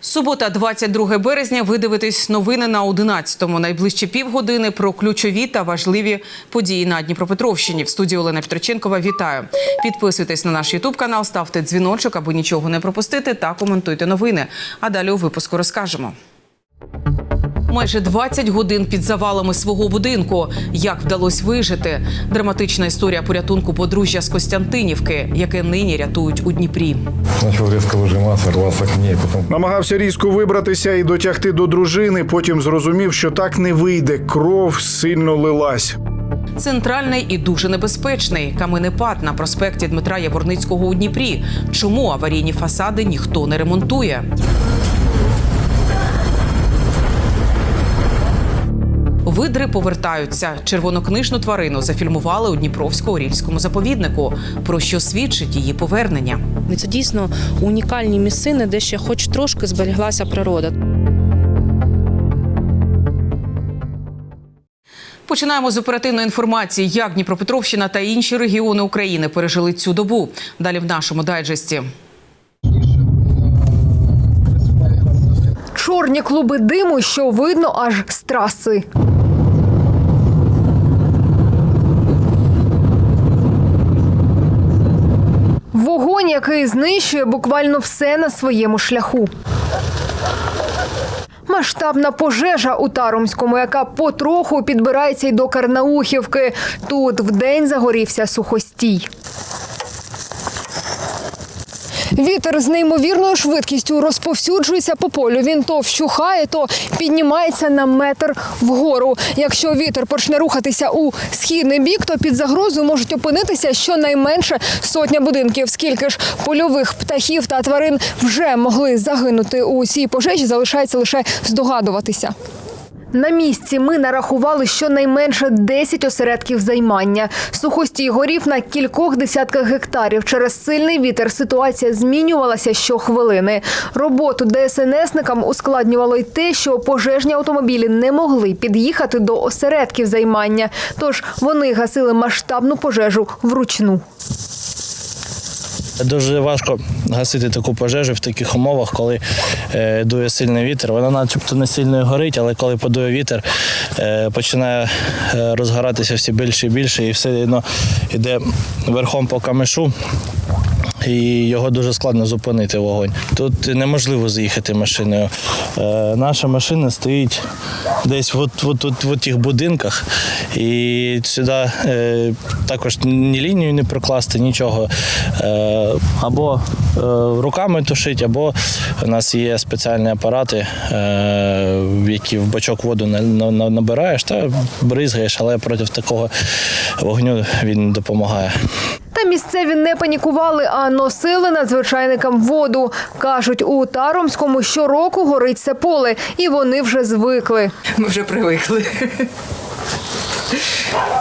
Субота, 22 березня. Ви дивитесь новини на 11-му. Найближчі півгодини про ключові та важливі події на Дніпропетровщині. В студії Олена Петроченкова вітаю. Підписуйтесь на наш Ютуб канал, ставте дзвіночок, аби нічого не пропустити, та коментуйте новини. А далі у випуску розкажемо. Майже 20 годин під завалами свого будинку. Як вдалося вижити? Драматична історія порятунку подружжя з Костянтинівки, яке нині рятують у Дніпрі. Начал резко выжиматься, рваться к ней, потом Намагався різко вибратися і дотягти до дружини. Потім зрозумів, що так не вийде. Кров сильно лилась. Центральний і дуже небезпечний каменепад на проспекті Дмитра Яворницького у Дніпрі. Чому аварійні фасади ніхто не ремонтує? Видри повертаються. Червонокнижну тварину зафільмували у Дніпровсько-Орільському заповіднику. Про що свідчить її повернення? І Це дійсно унікальні місцини, де ще хоч трошки зберіглася природа. Починаємо з оперативної інформації, як Дніпропетровщина та інші регіони України пережили цю добу. Далі в нашому дайджесті. Чорні клуби диму, що видно аж з траси. Вогонь, який знищує буквально все на своєму шляху. Масштабна пожежа у Таромському, яка потроху підбирається й до Карнаухівки. Тут вдень загорівся сухостій. Вітер з неймовірною швидкістю розповсюджується по полю. Він то вщухає, то піднімається на метр вгору. Якщо вітер почне рухатися у східний бік, то під загрозою можуть опинитися щонайменше сотня будинків. Скільки ж польових птахів та тварин вже могли загинути у цій пожежі, залишається лише здогадуватися. На місці ми нарахували щонайменше 10 осередків займання. Сухостій горів на кількох десятках гектарів. Через сильний вітер ситуація змінювалася щохвилини. Роботу ДСНСникам ускладнювало й те, що пожежні автомобілі не могли під'їхати до осередків займання. Тож вони гасили масштабну пожежу вручну. Дуже важко гасити таку пожежу в таких умовах, коли е, дує сильний вітер. Вона начебто не сильно горить, але коли подує вітер, е, починає е, розгоратися все більше і більше, і все одно йде верхом по камешу. І його дуже складно зупинити вогонь. Тут неможливо заїхати машиною. Е, наша машина стоїть десь от, от, от, в тих будинках, і сюди е, також ні лінію не прокласти, нічого. Е, або е, руками тушить, або у нас є спеціальні апарати, е, які в бачок воду на- на- на- набираєш та бризгаєш, але проти такого вогню він допомагає. Місцеві не панікували, а носили надзвичайникам воду. Кажуть, у Таромському щороку горить це поле, і вони вже звикли. Ми вже привикли.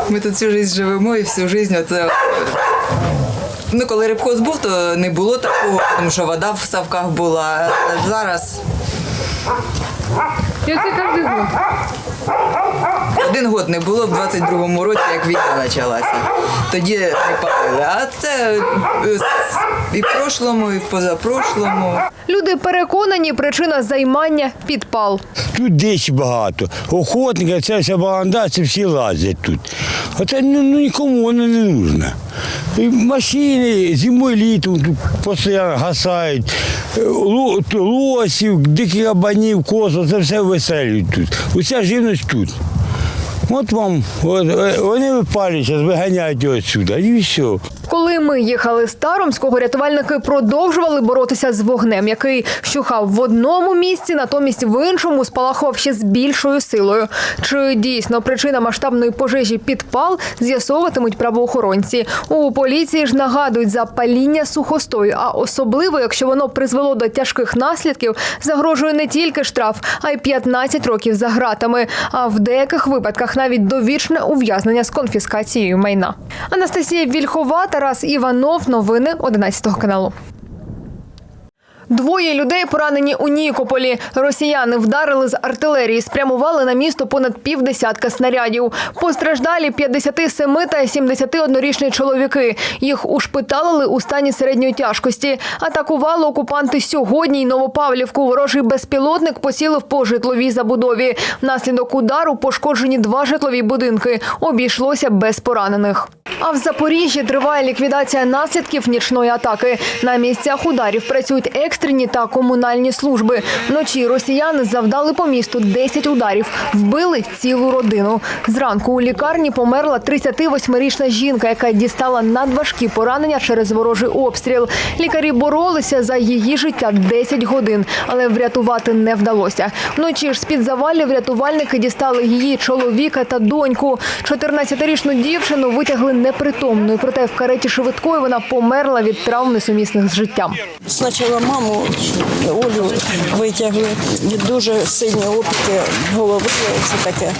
Ми тут всю життя живемо і всю життя оце. Ну, коли рибхоз був, то не було такого, тому що вода в ставках була. Зараз І це кожен. Один год не було в 22-му році, як війна почалася. Тоді не палили. А це е, і в прошлому, і в позапрошлому. Люди переконані, причина займання підпал. Тут дичі багато. Охотники, ця вся баланда, це всі лазять тут. Оце ну, ну, нікому воно не. І машини зимою літом тут постійно гасають. Е, Лосів, диких кабанів, косо, це все веселюють тут. Уся живність тут. От вам, от, е, вони випалюються, виганяють його відсюди, і все. Коли ми їхали з Таромського, рятувальники продовжували боротися з вогнем, який щухав в одному місці, натомість в іншому спалахував ще з більшою силою. Чи дійсно причина масштабної пожежі підпал з'ясовуватимуть правоохоронці. У поліції ж нагадують за паління сухостою, а особливо, якщо воно призвело до тяжких наслідків, загрожує не тільки штраф, а й 15 років за ґратами. А в деяких випадках навіть довічне ув'язнення з конфіскацією майна. Анастасія Вільхова, Тарас Іванов. Новини 11 каналу. Двоє людей поранені у Нікополі. Росіяни вдарили з артилерії, спрямували на місто понад півдесятка снарядів. Постраждалі 57 та 71-річні чоловіки. Їх ушпиталили у стані середньої тяжкості. Атакували окупанти сьогодні й Новопавлівку. Ворожий безпілотник поцілив по житловій забудові. Внаслідок удару пошкоджені два житлові будинки. Обійшлося без поранених. А в Запоріжжі триває ліквідація наслідків нічної атаки. На місцях ударів працюють екстрені та комунальні служби. Вночі росіяни завдали по місту 10 ударів, вбили цілу родину. Зранку у лікарні померла 38-річна жінка, яка дістала надважкі поранення через ворожий обстріл. Лікарі боролися за її життя 10 годин, але врятувати не вдалося. Вночі ж з-під завалів рятувальники дістали її чоловіка та доньку. 14-річну дівчину витягли непритомною, проте в кареті швидкої вона померла від травм несумісних з життям. Спочатку маму Олю витягли. Дуже сильні опіки голови, це таке.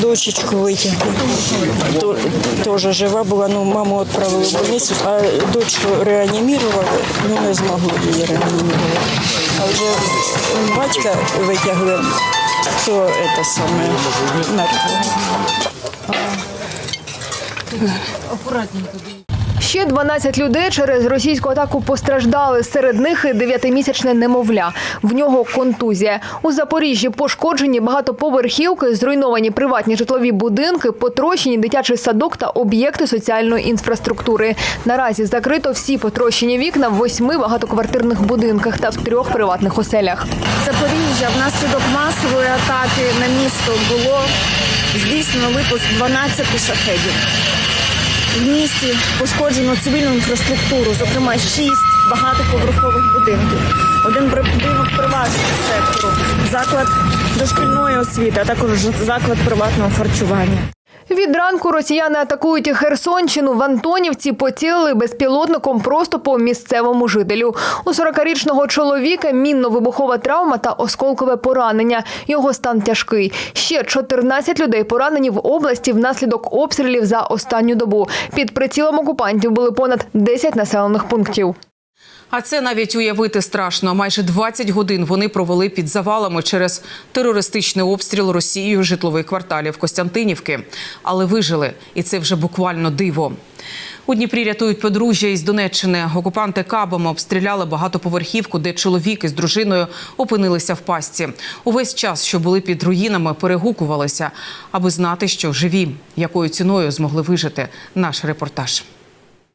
Дочечку витягли. Теж жива була, ну маму відправили в больницю, а дочку реанімірували, ну не змогли її реанімірувати. А вже батька витягли, то це саме мертвого. Ще 12 людей через російську атаку постраждали. Серед них і дев'ятимісячне немовля. В нього контузія. У Запоріжжі пошкоджені багатоповерхівки, зруйновані приватні житлові будинки, потрощені дитячий садок та об'єкти соціальної інфраструктури. Наразі закрито всі потрощені вікна в восьми багатоквартирних будинках та в трьох приватних оселях. Запоріжжя внаслідок масової атаки на місто було здійснено випуск 12 шахедів. В місті пошкоджено цивільну інфраструктуру, зокрема шість багатоповерхових будинків, один будинок приватного сектору, заклад дошкільної освіти, а також заклад приватного харчування. Від ранку росіяни атакують Херсонщину. В Антонівці поцілили безпілотником просто по місцевому жителю. У 40-річного чоловіка мінно-вибухова травма та осколкове поранення. Його стан тяжкий. Ще 14 людей поранені в області внаслідок обстрілів за останню добу. Під прицілом окупантів були понад 10 населених пунктів. А це навіть уявити страшно. Майже 20 годин вони провели під завалами через терористичний обстріл Росією житлових кварталів Костянтинівки. Але вижили, і це вже буквально диво. У Дніпрі рятують подружжя із Донеччини. Окупанти кабами обстріляли багатоповерхівку, де чоловік із дружиною опинилися в пастці. Увесь час, що були під руїнами, перегукувалися, аби знати, що живі, якою ціною змогли вижити. Наш репортаж.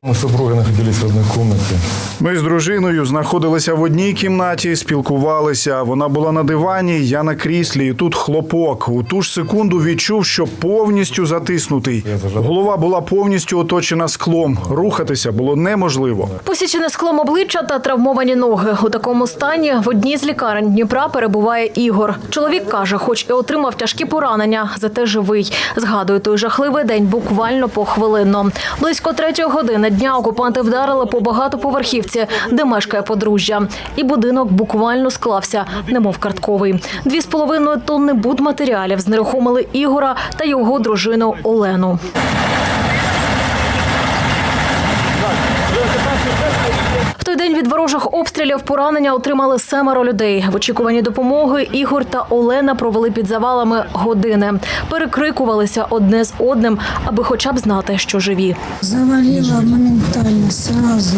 Мы с супругой находились в одной комнате. Ми з дружиною знаходилися в одній кімнаті, спілкувалися. Вона була на дивані, я на кріслі. І тут хлопок. У ту ж секунду відчув, що повністю затиснутий. Голова була повністю оточена склом. Рухатися було неможливо. Посічене склом обличчя та травмовані ноги. У такому стані в одній з лікарень Дніпра перебуває Ігор. Чоловік каже, хоч і отримав тяжкі поранення, зате живий. Згадує той жахливий день буквально похвилинно. Близько третьої години дня окупанти вдарили по багатоповерхівці, де мешкає подружжя. І будинок буквально склався, немов картковий. Дві з половиною тонни будматеріалів знерухомили Ігора та його дружину Олену. Той день від ворожих обстрілів поранення отримали семеро людей. В очікуванні допомоги Ігор та Олена провели під завалами години. Перекрикувалися одне з одним, аби хоча б знати, що живі. Завалила моментально, сразу.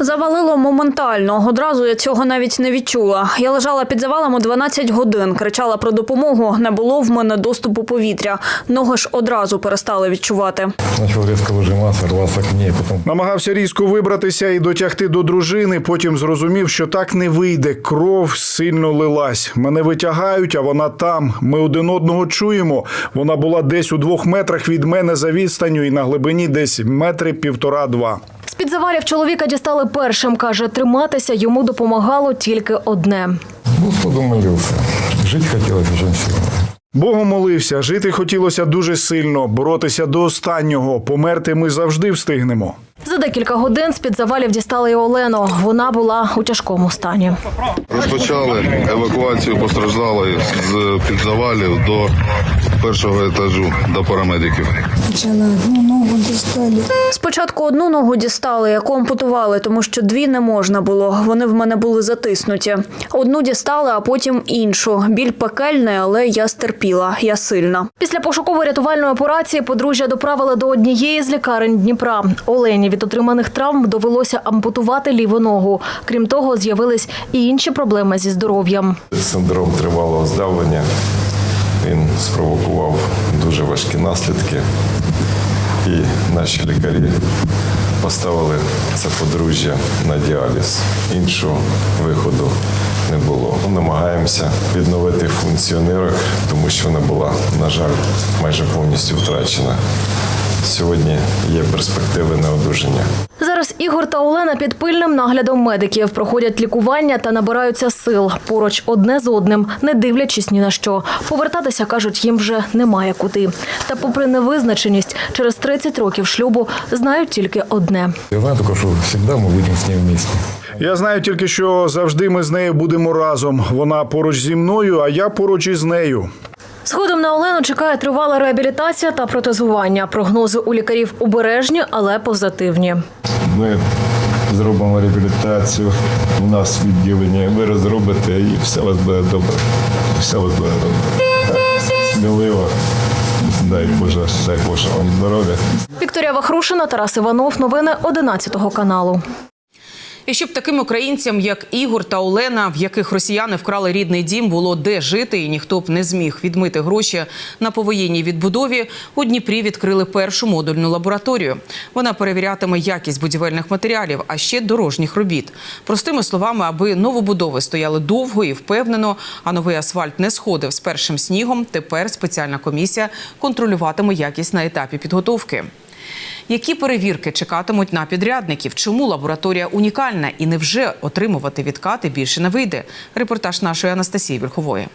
Завалило моментально. Одразу я цього навіть не відчула. Я лежала під завалами 12 годин, кричала про допомогу. Не було в мене доступу повітря. Ноги ж одразу перестали відчувати. Начал резко выжиматься, рваться к ней. Потом Намагався різко вибратися і дотягти до дружини. Потім зрозумів, що так не вийде. Кров сильно лилась. Мене витягають, а вона там. Ми один одного чуємо. Вона була десь у двох метрах від мене за відстанню і на глибині десь метри півтора-два. З-під завалів чоловіка дістали першим. Каже, триматися йому допомагало тільки одне. Господу молился. Жить хотелось очень сильно. Богу молився, жити хотілося дуже сильно, боротися до останнього. Померти ми завжди встигнемо. За декілька годин з-під завалів дістали і Олену. Вона була у тяжкому стані. Розпочали евакуацію постраждалої з під завалів до першого етажу до парамедиків. Почала одну ногу дістали. Спочатку одну ногу дістали, яку ампутували, тому що дві не можна було. Вони в мене були затиснуті. Одну дістали, а потім іншу. Біль пекельний, але я стерпіла. Я сильна. Після пошуково-рятувальної операції подружжя доправили до однієї з лікарень Дніпра. Олені від отриманих травм довелося ампутувати ліву ногу. Крім того, з'явились і інші проблеми зі здоров'ям. Синдром тривалого здавлення. Він спровокував дуже важкі наслідки. І наші лікарі поставили це подружжя на діаліз. Іншого виходу не було. Ми намагаємося відновити функцію нирок, тому що вона була, на жаль, майже повністю втрачена. Сьогодні є перспективи на одужання. Зараз Ігор та Олена під пильним наглядом медиків проходять лікування та набираються сил поруч одне з одним, не дивлячись ні на що. Повертатися кажуть, їм вже немає куди. Та, попри невизначеність, через 30 років шлюбу знають тільки одне. Я знаю только, что всегда мы будем с ней вместе. Я знаю тільки, що завжди ми з нею будемо разом. Вона поруч зі мною, а я поруч із нею. Згодом на Олену чекає тривала реабілітація та протезування. Прогнози у лікарів обережні, але позитивні. Ми зробимо реабілітацію. У нас відділення. Ви розробите і все у вас буде добре. Все у вас буде добре. Сміливо. Дай Боже, дай Боже вам здоров'я. Вікторія Вахрушина, Тарас Іванов. Новини 11 каналу. І щоб таким українцям, як Ігор та Олена, в яких росіяни вкрали рідний дім, було де жити, і ніхто б не зміг відмити гроші на повоєнній відбудові, у Дніпрі відкрили першу модульну лабораторію. Вона перевірятиме якість будівельних матеріалів, а ще дорожніх робіт. Простими словами, аби новобудови стояли довго і впевнено, а новий асфальт не сходив з першим снігом. Тепер спеціальна комісія контролюватиме якість на етапі підготовки. Які перевірки чекатимуть на підрядників? Чому лабораторія унікальна і невже отримувати відкати більше не вийде? Репортаж нашої Анастасії Вільхової.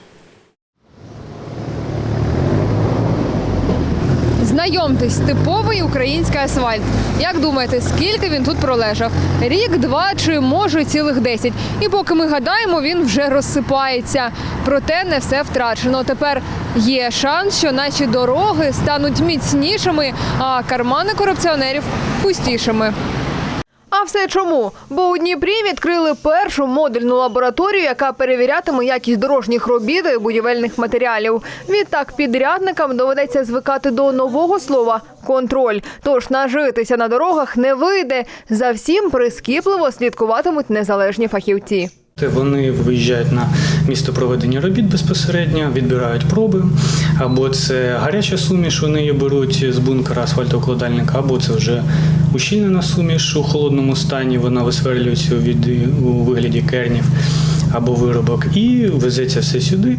Знайомтесь, типовий український асфальт. Як думаєте, скільки він тут пролежав? Рік, два чи може цілих десять. І поки ми гадаємо, він вже розсипається. Проте не все втрачено. Тепер є шанс, що наші дороги стануть міцнішими, а кармани корупціонерів пустішими. А все чому? Бо у Дніпрі відкрили першу модульну лабораторію, яка перевірятиме якість дорожніх робіт і будівельних матеріалів. Відтак підрядникам доведеться звикати до нового слова контроль. Тож нажитися на дорогах не вийде. За всім прискіпливо слідкуватимуть незалежні фахівці. Вони виїжджають на місто проведення робіт безпосередньо, відбирають проби, або це гаряча суміш, вони її беруть з бункера асфальтоукладальника, або це вже ущільнена суміш у холодному стані, вона висверлюється від, у вигляді кернів або виробок і везеться все сюди.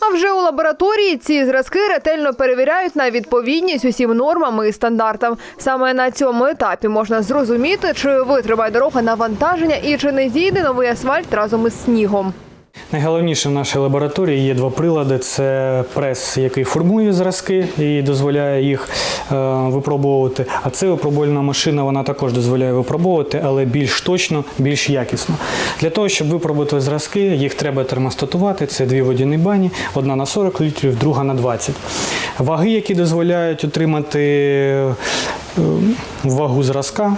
А вже у лабораторії ці зразки ретельно перевіряють на відповідність усім нормам і стандартам. Саме на цьому етапі можна зрозуміти, чи витримає дорога навантаження і чи не зійде новий асфальт разом із снігом. Найголовніше в нашій лабораторії є два прилади: це прес, який формує зразки і дозволяє їх е, випробовувати. А це випробувальна машина, вона також дозволяє випробовувати, але більш точно, більш якісно. Для того, щоб випробувати зразки, їх треба термостатувати. Це дві водяні бані, одна на 40 літрів, друга на 20. Ваги, які дозволяють отримати е, вагу зразка.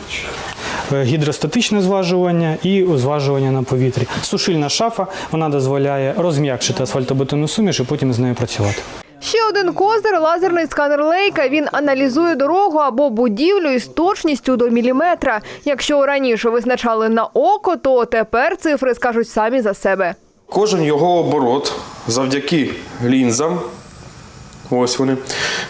Е, Гідростатичне зважування і зважування на повітрі. Сушильна шафа вона дозволяє розм'якшити асфальтобетонну суміш і потім з нею працювати. Ще один козир – лазерний сканер Лейка. Він аналізує дорогу або будівлю із точністю до міліметра. Якщо раніше визначали на око, то тепер цифри скажуть самі за себе. Кожен його оборот завдяки лінзам. Ось вони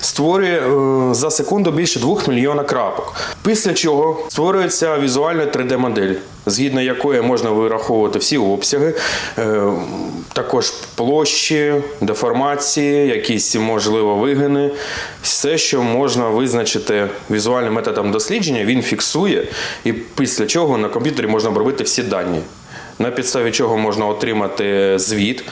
створює е, за секунду більше 2 мільйона крапок. Після чого створюється візуальна 3D-модель, згідно якої можна вираховувати всі обсяги, е, також площі, деформації, якісь можливо вигини. Все, що можна визначити візуальним методом дослідження, він фіксує, і після чого на комп'ютері можна обробити всі дані, на підставі чого можна отримати звіт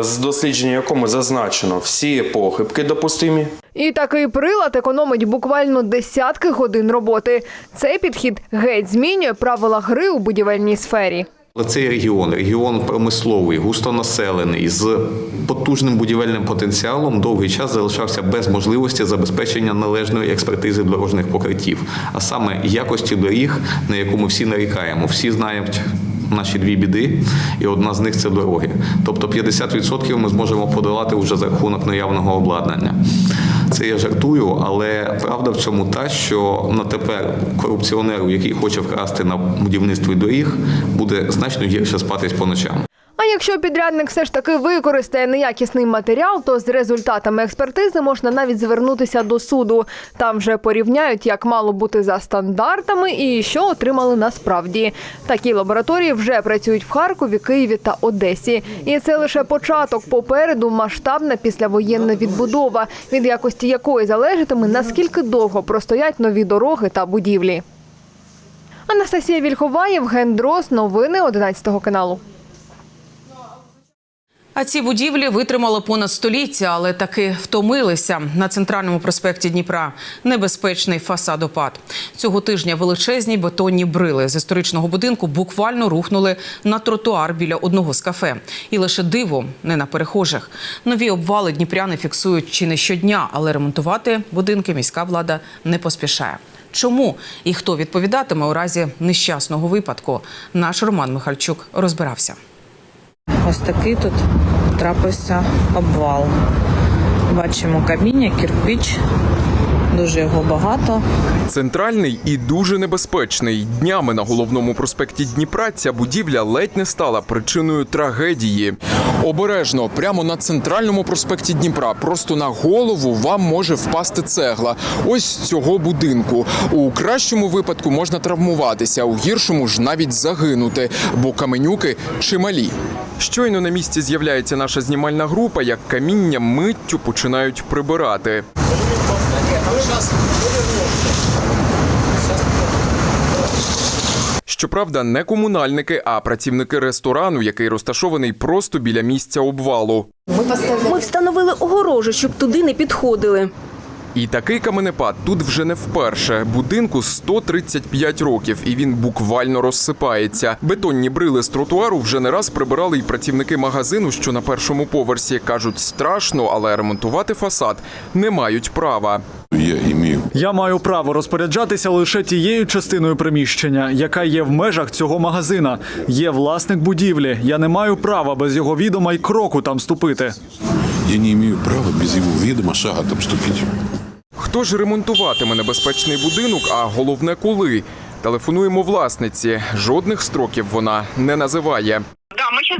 з дослідження якому зазначено всі похибки допустимі. І такий прилад економить буквально десятки годин роботи. Цей підхід геть змінює правила гри у будівельній сфері. Цей регіон, регіон промисловий, густонаселений, з потужним будівельним потенціалом, довгий час залишався без можливості забезпечення належної експертизи дорожніх покриттів, а саме якості доріг, на яку ми всі нарікаємо. Всі знають наші дві біди, і одна з них це дороги. Тобто 50% ми зможемо подолати вже за рахунок наявного обладнання. Це я жартую, але правда в цьому та, що на тепер корупціонеру, який хоче вкрасти на будівництві доріг, буде значно гірше спатись по ночам. А якщо підрядник все ж таки використає неякісний матеріал, то з результатами експертизи можна навіть звернутися до суду. Там вже порівняють, як мало бути за стандартами і що отримали насправді. Такі лабораторії вже працюють в Харкові, Києві та Одесі. І це лише початок. Попереду масштабна післявоєнна відбудова, від якості якої залежатиме наскільки довго простоять нові дороги та будівлі. Анастасія Вільхова, Євген Дрос. Новини 11 каналу. А ці будівлі витримали понад століття, але таки втомилися на центральному проспекті Дніпра. Небезпечний фасадопад. Цього тижня величезні бетонні брили з історичного будинку буквально рухнули на тротуар біля одного з кафе. І лише диво не на перехожих. Нові обвали дніпряни фіксують чи не щодня, але ремонтувати будинки міська влада не поспішає. Чому і хто відповідатиме у разі нещасного випадку? Наш Роман Михальчук розбирався. Ось такий тут трапився обвал. Бачимо каміння, кирпич, дуже його багато. Центральний і дуже небезпечний. Днями на головному проспекті Дніпра ця будівля ледь не стала причиною трагедії. Обережно, прямо на центральному проспекті Дніпра, просто на голову вам може впасти цегла. Ось цього будинку. У кращому випадку можна травмуватися, у гіршому ж навіть загинути, бо каменюки чималі. Щойно на місці з'являється наша знімальна група, як каміння миттю починають прибирати. Щоправда, не комунальники, а працівники ресторану, який розташований просто біля місця обвалу. Ми встановили огорожу, щоб туди не підходили. І такий каменепад тут вже не вперше. Будинку 135 років, і він буквально розсипається. Бетонні брили з тротуару вже не раз прибирали й працівники магазину, що на першому поверсі кажуть страшно, але ремонтувати фасад не мають права. Я маю право розпоряджатися лише тією частиною приміщення, яка є в межах цього магазина. Є власник будівлі. Я не маю права без його відома й кроку там ступити. Я не имею права без его ведома шага там ступить. Хто ж ремонтуватиме небезпечний будинок, а головне коли? Телефонуємо власниці. Жодних строків вона не називає.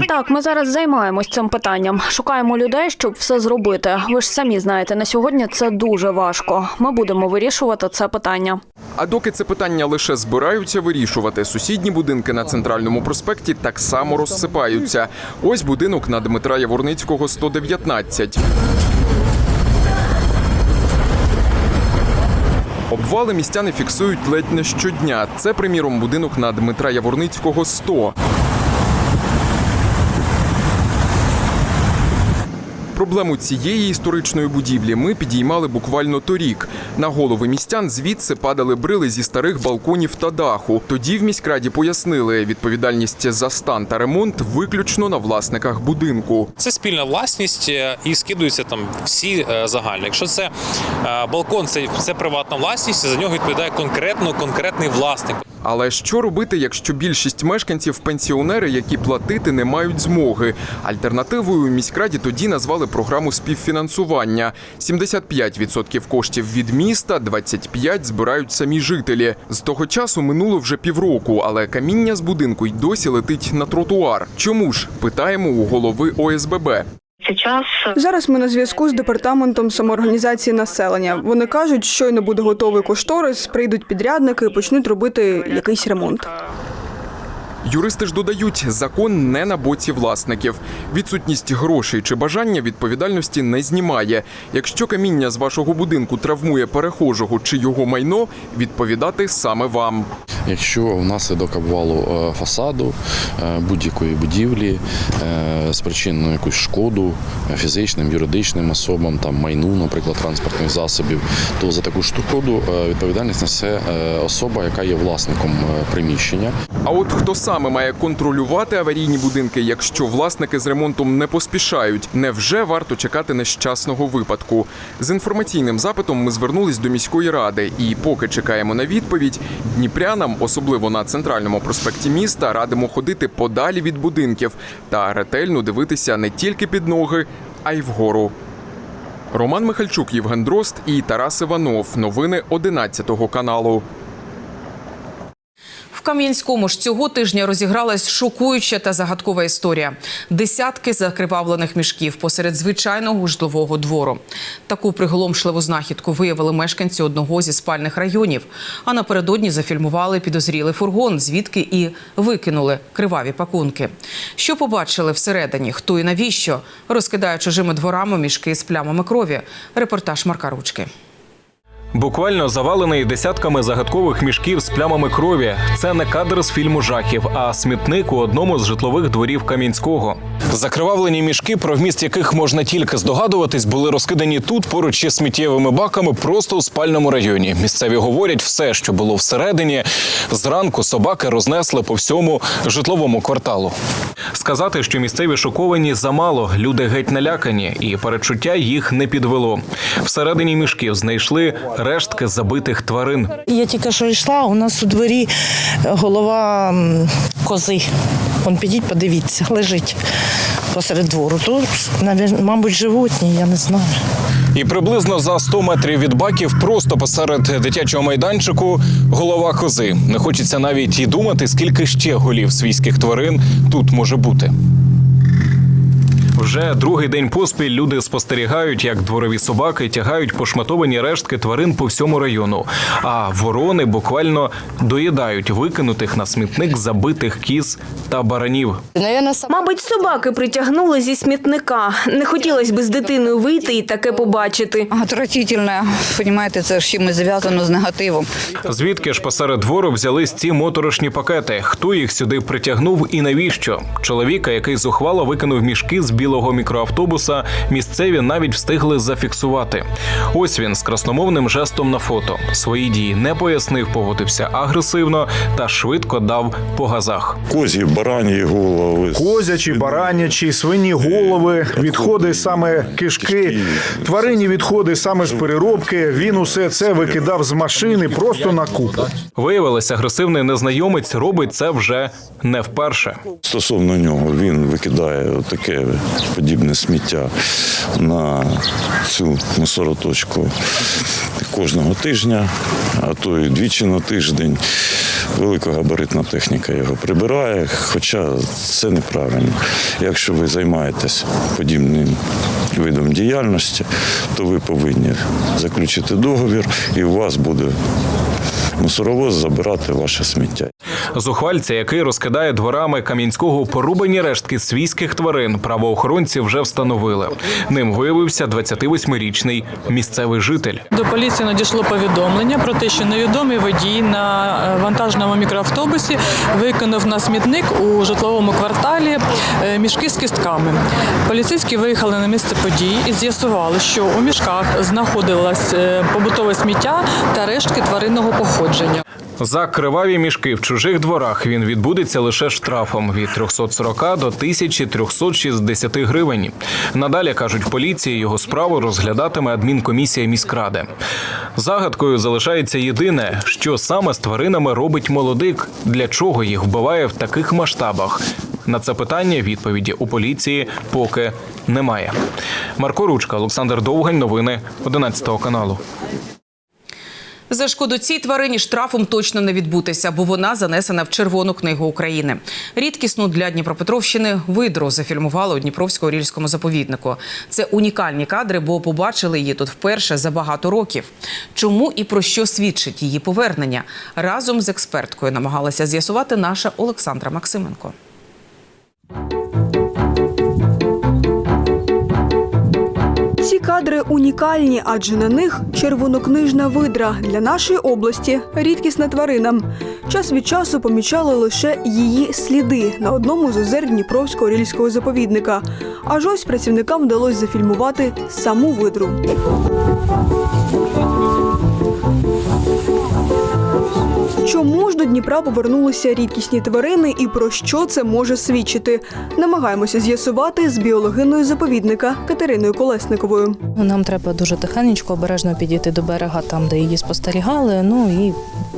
Так, ми зараз займаємось цим питанням. Шукаємо людей, щоб все зробити. Ви ж самі знаєте, на сьогодні це дуже важко. Ми будемо вирішувати це питання. А доки це питання лише збираються вирішувати, сусідні будинки на центральному проспекті так само розсипаються. Ось будинок на Дмитра Яворницького 119. Обвали містяни фіксують ледь не щодня. Це, приміром, будинок на Дмитра Яворницького 100. Проблему цієї історичної будівлі ми підіймали буквально торік. На голови містян звідси падали брили зі старих балконів та даху. Тоді в міськраді пояснили, відповідальність за стан та ремонт виключно на власниках будинку. Це спільна власність е, і скидуються там всі е, загально. Якщо це е, балкон, це, це приватна власність, за нього відповідає конкретно конкретний власник. Але що робити, якщо більшість мешканців пенсіонери, які платити не мають змоги? Альтернативою міськраді тоді назвали програму співфінансування. 75% коштів від міста, 25% збирають самі жителі. З того часу минуло вже півроку, але каміння з будинку й досі летить на тротуар. Чому ж питаємо у голови ОСББ? Зараз ми на зв'язку з департаментом самоорганізації населення. Вони кажуть, щойно буде готовий кошторис, прийдуть підрядники і почнуть робити якийсь ремонт. Юристи ж додають, закон не на боці власників. Відсутність грошей чи бажання відповідальності не знімає. Якщо каміння з вашого будинку травмує перехожого чи його майно, відповідати саме вам. якщо внаслідок обвалу е, фасаду е, будь-якої будівлі е, спричинено якусь шкоду е, фізичним, юридичним особам, там майну, наприклад, транспортних засобів, то за таку шкоду е, відповідальність несе е, особа, яка є власником е, приміщення. А от хто саме має контролювати аварійні будинки, якщо власники з ремонтом не поспішають? Невже варто чекати нещасного випадку? З інформаційним запитом ми звернулись до міської ради, і поки чекаємо на відповідь, дніпрянам, особливо на центральному проспекті міста, радимо ходити подалі від будинків та ретельно дивитися не тільки під ноги, а й вгору. Роман Михальчук, Євген Дрозд і Тарас Іванов. Новини 11 каналу. Кам'янському ж цього тижня розігралась шокуюча та загадкова історія. Десятки закривавлених мішків посеред звичайного житлового двору. Таку приголомшливу знахідку виявили мешканці одного зі спальних районів. А напередодні зафільмували підозрілий фургон, звідки і викинули криваві пакунки. Що побачили всередині, хто і навіщо, розкидає чужими дворами мішки з плямами крові. Репортаж Марка Ручки. Буквально завалений десятками загадкових мішків з плямами крові. Це не кадр з фільму жахів, а смітник у одному з житлових дворів Кам'янського. Закривавлені мішки, про вміст яких можна тільки здогадуватись, були розкидані тут поруч із сміттєвими баками, просто у спальному районі. Місцеві говорять, все, що було всередині, зранку собаки рознесли по всьому житловому кварталу. Сказати, що місцеві шоковані замало, люди геть налякані, і перечуття їх не підвело. Всередині мішків знайшли рештки забитих тварин. Я тільки що йшла, у нас у дворі голова кози. Вон підіть, подивіться, лежить посеред двору. Тут, навіть, мабуть, животні, я не знаю. І приблизно за 100 метрів від баків, просто посеред дитячого майданчику, голова кози. Не хочеться навіть і думати, скільки ще голів свійських тварин тут може бути. Вже другий день поспіль люди спостерігають, як дворові собаки тягають пошматовані рештки тварин по всьому району. А ворони буквально доїдають викинутих на смітник забитих кіз та баранів. Мабуть, собаки притягнули зі смітника. Не хотілося б з дитиною вийти і таке побачити. Отвратительно, розумієте, це ж чимось зв'язано з негативом. Звідки ж посеред двору взялись ці моторошні пакети? Хто їх сюди притягнув і навіщо? Чоловіка, який зухвало викинув мішки з білого мікроавтобуса, місцеві навіть встигли зафіксувати. Ось він з красномовним жестом на фото. Свої дії не пояснив, поводився агресивно та швидко дав по газах. Козі, бараньї голови. Козячі, баранячі, свині голови, відходи саме кишки, тварині відходи саме з переробки. Він усе це викидав з машини просто на купу. Виявилось, агресивний незнайомець робить це вже не вперше. Стосовно нього він викидає таке подібне сміття на цю мусороточку кожного тижня, а то і двічі на тиждень. Великогабаритна техніка його прибирає, хоча це неправильно. Якщо ви займаєтесь подібним видом діяльності, то ви повинні заключити договір, і у вас буде мусоровоз забирати ваше сміття. Зухвальця, який розкидає дворами Кам'янського порубані рештки свійських тварин, правоохоронці вже встановили. Ним виявився 28-річний місцевий житель. До поліції надійшло повідомлення про те, що невідомий водій на е, вантажному мікроавтобусі викинув на смітник у житловому кварталі е, мішки з кістками. Поліцейські виїхали на місце події і з'ясували, що у мішках знаходилось е, побутове сміття та рештки тваринного походження. За криваві мішки в чужих дворах він відбудеться лише штрафом від 340 до 1360 гривень. Надалі кажуть поліції, його справу розглядатиме адмінкомісія міськради. Загадкою залишається єдине, що саме з тваринами робить молодик, для чого їх вбиває в таких масштабах. На це питання відповіді у поліції поки немає. Марко Ручка, Олександр Довгань. Новини 11 каналу. За шкоду цій тварині штрафом точно не відбутися, бо вона занесена в Червону книгу України. Рідкісну для Дніпропетровщини видру зафільмували у Дніпровсько-Орільському заповіднику. Це унікальні кадри, бо побачили її тут вперше за багато років. Чому і про що свідчить її повернення? Разом з експерткою намагалася з'ясувати наша Олександра Максименко. Ці кадри унікальні, адже на них червонокнижна видра для нашої області рідкісна тварина. Час від часу помічали лише її сліди на одному з озер Дніпровського рільського заповідника. Аж ось працівникам вдалося зафільмувати саму видру. Чому ж до Дніпра повернулися рідкісні тварини і про що це може свідчити? Намагаємося з'ясувати з біологиною заповідника Катериною Колесниковою. Ну, Нам треба дуже тихенечко, обережно підійти до берега, там, де її спостерігали, ну і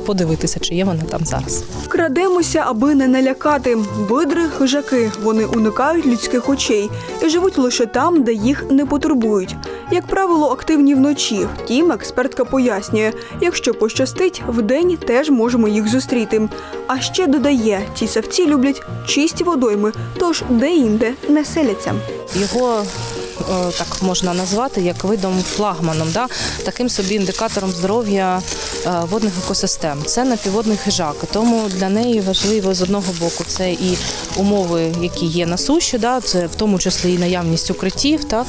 подивитися, чи є вона там зараз. Крадемося, аби не налякати. Видри хижаки. Вони уникають людських очей і живуть лише там, де їх не потурбують. Як правило, активні вночі. Втім, експертка пояснює, якщо пощастить, вдень теж можемо їх зустріти. А ще додає, ці савці люблять чисті водойми, тож де-інде не селяться. Його так можна назвати як видом флагманом, да? таким собі індикатором здоров'я е, водних екосистем. Це напівводний хижак, тому для неї важливо з одного боку це і умови, які є на суші, да? це в тому числі і наявність укриттів, так?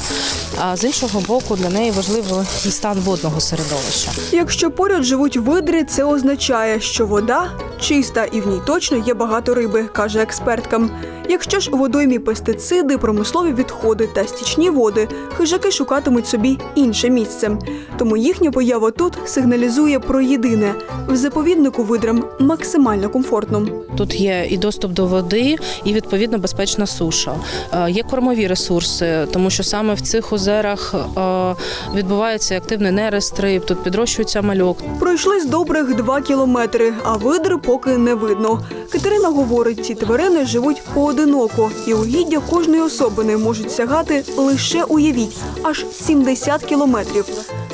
а з іншого боку для неї важливо і стан водного середовища. Якщо поряд живуть видри, це означає, що вода чиста і в ній точно є багато риби, каже експерткам. Якщо ж у водоймі пестициди, промислові відходи та стічні води, хижаки шукатимуть собі інше місце. Тому їхня поява тут сигналізує про єдине в заповіднику видрам максимально комфортно. Тут є і доступ до води, і відповідно безпечна суша. Е, Є кормові ресурси, тому що саме в цих озерах е, відбувається активний нерест риб, тут підрощується мальок. Пройшли з добрих два кілометри, а видр поки не видно. Катерина говорить, ці тварини живуть поодиноко, і угіддя кожної особини можуть сягати лише уявіть аж 70 кілометрів.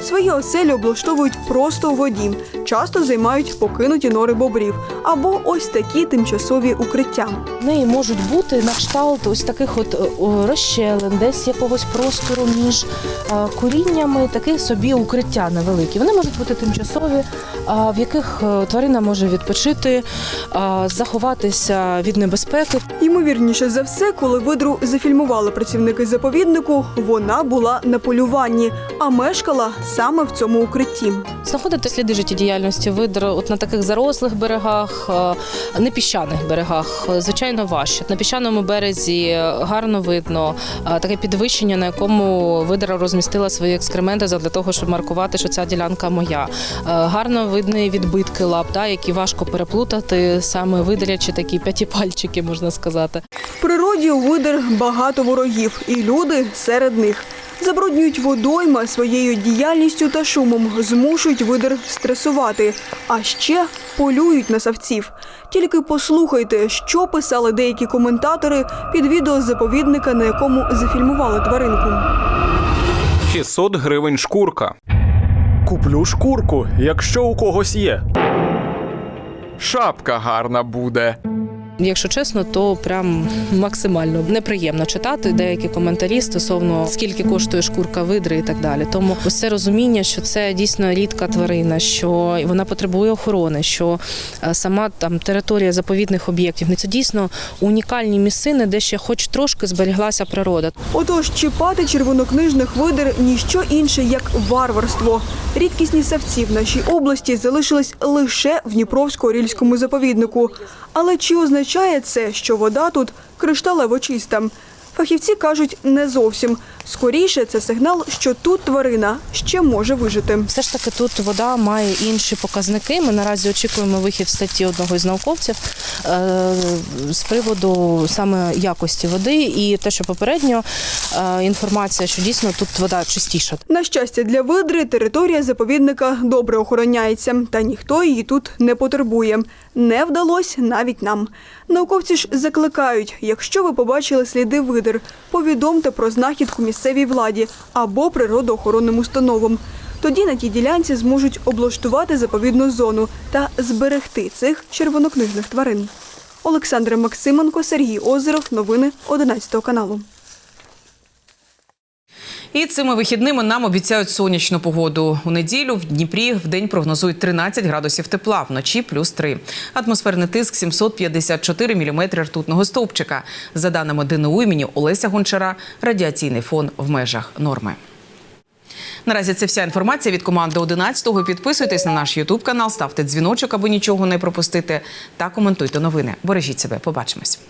Свої оселі облаштовують просто у воді. Часто займають покинуті нори бобрів або ось такі тимчасові укриття. В неї можуть бути на кшталт ось таких от е, розщелин, десь якогось простору між е, коріннями, такі собі укриття невеликі. Вони можуть бути тимчасові, в яких е, тварина може відпочити, заховатися від небезпеки. Ймовірніше за все, коли видру зафільмували працівники заповіднику, вона була на полюванні, а мешкала саме в цьому укритті. Знаходити сліди життєдіяльності видр от на таких зарослих берегах, е, не піщаних берегах, е, звичайно, важче. На піщаному березі гарно видно е, таке підвищення, на якому видра розмістила свої екскременти для того, щоб маркувати, що ця ділянка моя. Е, Гарно видні відбитки лап, да, які важко переплутати, саме видрячі такі п'ятипальчики, можна сказати. В природі у видр багато ворогів, і люди серед них. Забруднюють водойма своєю діяльністю та шумом, змушують видер стресувати, а ще полюють на савців. Тільки послухайте, що писали деякі коментатори під відео заповідника, на якому зафільмували тваринку. 600 гривень шкурка. Куплю шкурку, якщо у когось є. Шапка гарна буде. Якщо чесно, то прям максимально неприємно читати деякі коментарі стосовно скільки коштує шкурка видри і так далі. Тому ось це розуміння, що це дійсно рідка тварина, що вона потребує охорони, що е, сама там територія заповідних об'єктів не це дійсно унікальні місцини, де ще хоч трошки зберіглася природа. Отож, чіпати червонокнижних видер ніщо інше, як варварство. Рідкісні савці в нашій області залишились лише в Дніпровсько-Рільському заповіднику. Але чи означає це, що вода тут кришталево чиста? Фахівці кажуть, не зовсім. Скоріше, це сигнал, що тут тварина ще може вижити. Все ж таки тут вода має інші показники. Ми наразі очікуємо вихід статті одного із науковців е, з приводу саме якості води і те, що попередньо е, інформація, що дійсно тут вода чистіша. На щастя, для видри територія заповідника добре охороняється, та ніхто її тут не потребує. Не вдалося навіть нам. Науковці ж закликають, якщо ви побачили сліди видр, повідомте про знахідку місцевій владі або природоохоронним установам. Тоді на тій ділянці зможуть облаштувати заповідну зону та зберегти цих червонокнижних тварин. Олександр Максименко, Сергій Озеров. Новини 11 каналу. І цими вихідними нам обіцяють сонячну погоду. У неділю в Дніпрі в день прогнозують 13 градусів тепла, вночі плюс 3. Атмосферний тиск 754 міліметри ртутного стовпчика. За даними ДНУ імені Олеся Гончара, радіаційний фон в межах норми. Наразі це вся інформація від команди 11-го. Підписуйтесь на наш Ютуб канал, ставте дзвіночок, аби нічого не пропустити. Та коментуйте новини. Бережіть себе. Побачимось.